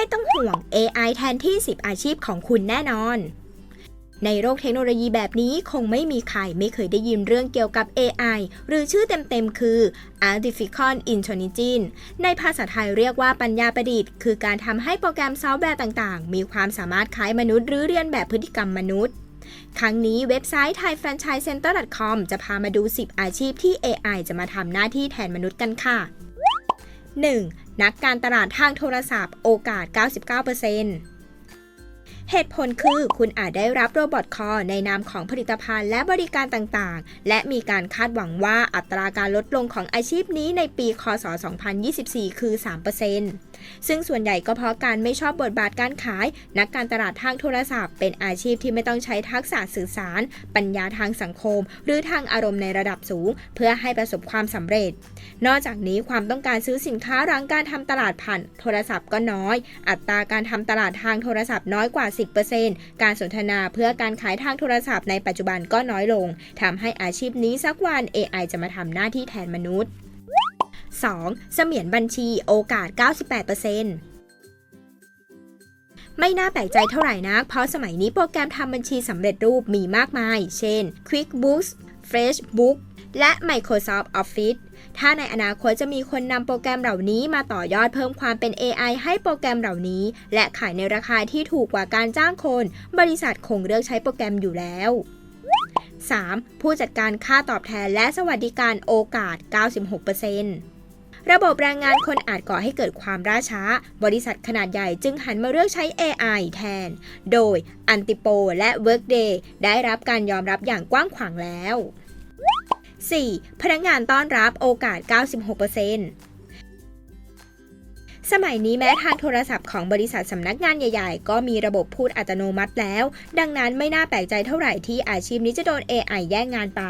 ไม่ต้องห่วง AI แทนที่ 10 อาชีพของคุณแน่นอน ในโลกเทคโนโลยีแบบนี้คงไม่มีใครไม่เคยได้ยินเรื่องเกี่ยวกับ AI หรือชื่อเต็มๆคือ Artificial Intelligence ในภาษาไทยเรียกว่าปัญญาประดิษฐ์ คือการทำให้โปรแกรมซอฟต์แวร์ต่างๆ มีความสามารถคล้ายมนุษย์หรือเรียนแบบพฤติกรรมมนุษย์ครั้งนี้เว็บไซต์ thaifranchisecenter.com จะพามาดู 10 อาชีพที่ AI จะมาทำหน้าที่แทนมนุษย์กันค่ะ 1. นักการตลาดทางโทรศัพท์ โอกาส 99%เหตุผลคือคุณอาจได้รับโรบอทคอในนามของผลิตภัณฑ์และบริการต่างๆ และมีการคาดหวังว่าอัตราการลดลงของอาชีพนี้ในปี คศ 2024 คือ 3% ซึ่งส่วนใหญ่ก็เพราะการไม่ชอบบทบาทการขาย นักการตลาดทางโทรศัพท์ เป็นอาชีพที่ไม่ต้องใช้ทักษะสื่อสาร ปัญญาทางสังคม หรือทางอารมณ์ในระดับสูง เพื่อให้ประสบความสำเร็จ นอกจากนี้ความต้องการซื้อสินค้าหลังการทำตลาดผ่านโทรศัพท์ก็น้อย อัตราการทำตลาดทางโทรศัพท์น้อยกว่า 10%การสนทนาเพื่อการขายทางโทรศัพท์ในปัจจุบันก็น้อยลงทำให้อาชีพนี้สักวัน AI จะมาทำหน้าที่แทนมนุษย์ 2. เสมียนบัญชีโอกาส 98%ไม่น่าแปลกใจเท่าไหร่นัก เพราะสมัยนี้โปรแกรมทำบัญชีสำเร็จรูปมีมากมาย เช่น QuickBooks FreshBook และ Microsoft Office ถ้าในอนาคตจะมีคนนำโปรแกรมเหล่านี้มาต่อยอดเพิ่มความเป็น AI ให้โปรแกรมเหล่านี้ และขายในราคาที่ถูกกว่าการจ้างคน บริษัทคงเลือกใช้โปรแกรมอยู่แล้ว 3. ผู้จัดการค่าตอบแทนและสวัสดิการโอกาส 96% ระบบแรงงานคนอาจก่อให้เกิดความล่าช้า บริษัทขนาดใหญ่จึงหันมาเลือกใช้ AI แทน โดย Antipo และ Workday ได้รับการยอมรับอย่างกว้างขวางแล้ว 4. พนักงานต้อนรับโอกาส 96% สมัยนี้แม้ทางโทรศัพท์ของบริษัทสำนักงานใหญ่ ๆ ก็มีระบบพูดอัตโนมัติแล้ว ดังนั้นไม่น่าแปลกใจเท่าไหร่ที่อาชีพนี้จะโดน AI แย่งงานไป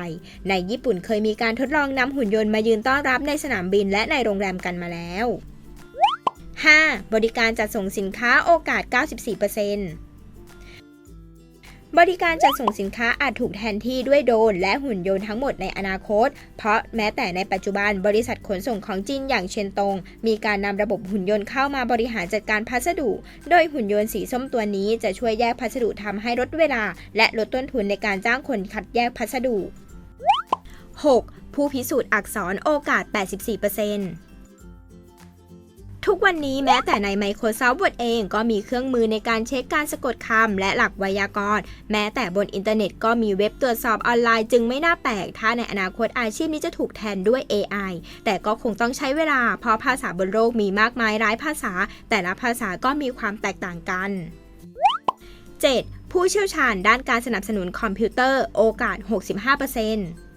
ในญี่ปุ่นเคยมีการทดลองนำหุ่นยนต์มายืนต้อนรับในสนามบินและในโรงแรมกันมาแล้ว 5. บริการจัดส่งสินค้าโอกาส 94% บริการจัดส่งสินค้าอาจถูกแทนที่ด้วยโดรนและหุ่นยนต์ทั้งหมดในอนาคต เพราะแม้แต่ในปัจจุบันบริษัทขนส่งของจีนอย่างเชนตง มีการนำระบบหุ่นยนต์เข้ามาบริหารจัดการพัสดุ โดยหุ่นยนต์สีส้มตัวนี้จะช่วยแยกพัสดุทำให้ลดเวลา และลดต้นทุนในการจ้างคนคัดแยกพัสดุ 6. ผู้พิสูจน์อักษรโอกาส 84% ทุกวันนี้แม้แต่ใน Microsoft Word เองก็มีเครื่องมือในการเช็คการสะกดคำและหลักไวยากรณ์ แม้แต่บนอินเทอร์เน็ตก็มีเว็บตรวจสอบออนไลน์จึงไม่น่าแปลก ถ้าในอนาคตอาชีพนี้จะถูกแทนด้วย AI แต่ก็คงต้องใช้เวลา เพราะภาษาบนโลกมีมากมายหลายภาษา แต่ละภาษาก็มีความแตกต่างกัน 7. ผู้เชี่ยวชาญด้านการสนับสนุนคอมพิวเตอร์ โอกาส 65%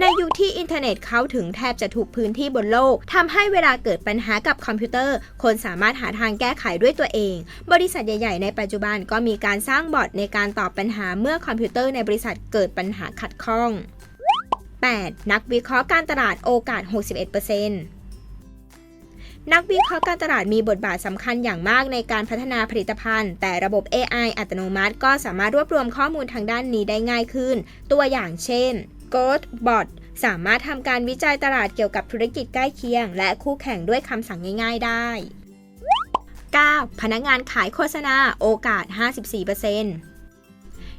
ในยุคที่อินเทอร์เน็ตเข้าถึงแทบจะทุกพื้นที่บนโลกทำให้เวลาเกิดปัญหากับคอมพิวเตอร์ คนสามารถหาทางแก้ไขด้วยตัวเอง บริษัทใหญ่ ๆ ในปัจจุบันก็มีการสร้างบอทในการตอบปัญหาเมื่อคอมพิวเตอร์ในบริษัทเกิดปัญหาขัดข้อง 8. นักวิเคราะห์การตลาดโอกาส 61%นักวิเคราะห์การตลาดมีบทบาทสำคัญอย่างมากในการพัฒนาผลิตภัณฑ์ แต่ระบบ AI อัตโนมัติก็สามารถรวบรวมข้อมูลทางด้านนี้ได้ง่ายขึ้น ตัวอย่างเช่น g o t b o t สามารถทำการวิจัยตลาดเกี่ยวกับธุรกิจใกล้เคียง และคู่แข่งด้วยคำสั่งง่าย ๆ ได้ 9. พนักงานขายโฆษณาโอกาส 54%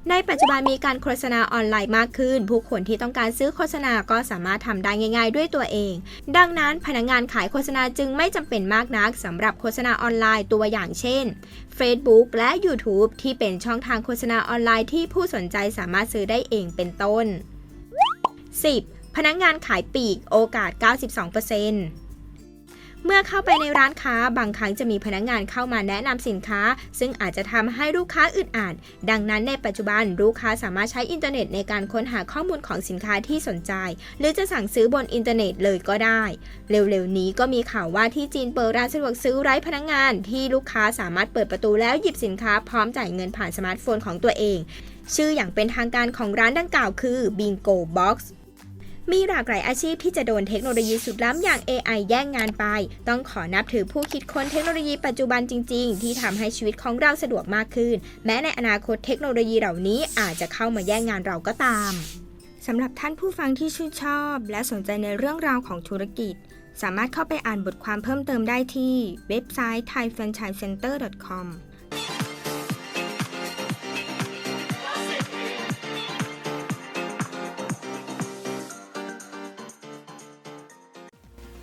ในปัจจุบันมีการโฆษณาออนไลน์มากขึ้น ผู้คนที่ต้องการซื้อโฆษณาก็สามารถทำได้ง่าย ๆ ด้วยตัวเอง ดังนั้นพนักงานขายโฆษณาจึงไม่จำเป็นมากนักสำหรับโฆษณาออนไลน์ตัวอย่างเช่น Facebook และ YouTube ที่เป็นช่องทางโฆษณาออนไลน์ที่ผู้สนใจสามารถซื้อได้เองเป็นต้น 10. พนักงงานขายปีกโอกาส 92%เมื่อเข้าไปในร้านค้าบางครั้งจะมีพนักงงานเข้ามาแนะนำสินค้า ซึ่งอาจจะทำให้ลูกค้าอึดอัดดังนั้นในปัจจุบันลูกค้าสามารถใช้อินเทอร์เน็ตในการค้นหาข้อมูลของสินค้าที่สนใจ หรือจะสั่งซื้อบนอินเทอร์เน็ตเลยก็ได้ เร็วๆนี้ก็มีข่าวว่าที่จีนเปิดร้านสะดวกซื้อไร้พนักงงาน ที่ลูกค้าสามารถเปิดประตูแล้วหยิบสินค้าพร้อมจ่ายเงินผ่านสมาร์ทโฟนของตัวเอง ชื่ออย่างเป็นทางการของร้านดังกล่าวคือ Bingo Box มีหลากหลายอาชีพที่จะโดนเทคโนโลยีสุดล้ำอย่าง AI แย่งงานไป ต้องขอนับถือผู้คิดค้นเทคโนโลยีปัจจุบันจริง ๆ ที่ทำให้ชีวิตของเราสะดวกมากขึ้น แม้ในอนาคตเทคโนโลยีเหล่านี้อาจจะเข้ามาแย่งงานเราก็ตามสำหรับท่านผู้ฟังที่ชื่นชอบ และสนใจในเรื่องราวของธุรกิจ สามารถเข้าไปอ่านบทความเพิ่มเติมได้ที่เว็บไซต์ thaifranchisecenter.com